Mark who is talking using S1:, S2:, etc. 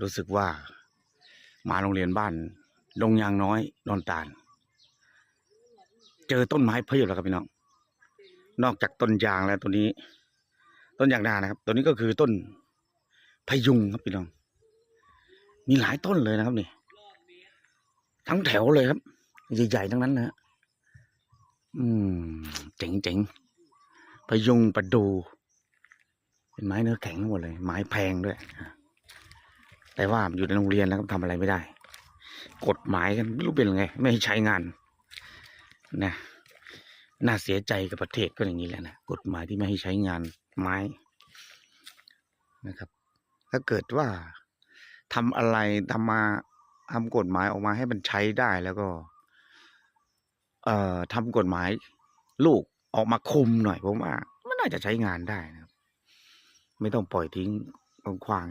S1: รู้สึกว่ามาโรงเรียนบ้านดงยางน้อยดอนตาล เจอต้นไม้เพียบแล้วครับพี่น้อง นอกจากต้นยางแล้วตัวนี้ ต้นยางนานะครับ ตัวนี้ก็คือต้นพยุงครับพี่น้อง มีหลายต้นเลยนะครับนี่ ทั้งแถวเลยครับ ใหญ่ๆทั้งนั้นนะฮะอืมเจ๋งๆพยุงประดู เป็นไม้เนื้อแข็งทั้งหมดเลย ไม้แพงด้วย แต่ว่าอยู่ในโรงเรียนแล้วก็ทำอะไรไม่ได้ กฎหมายกันไม่รู้เป็นยังไง ไม่ให้ใช้งานนะน่าเสียใจกับประเทศก็อย่างนี้แหละนะกฎหมายที่ไม่ให้ใช้งานไม้นะครับ ถ้าเกิดว่าทำอะไรทำมาทำกฎหมายออกมาให้มันใช้ได้แล้วก็ เอ่อทำกฎหมาย ลูกออกมาคุมหน่อยผมว่ามันน่าจะใช้งานได้นะครับ ไม่ต้องปล่อยทิ้งขว้าง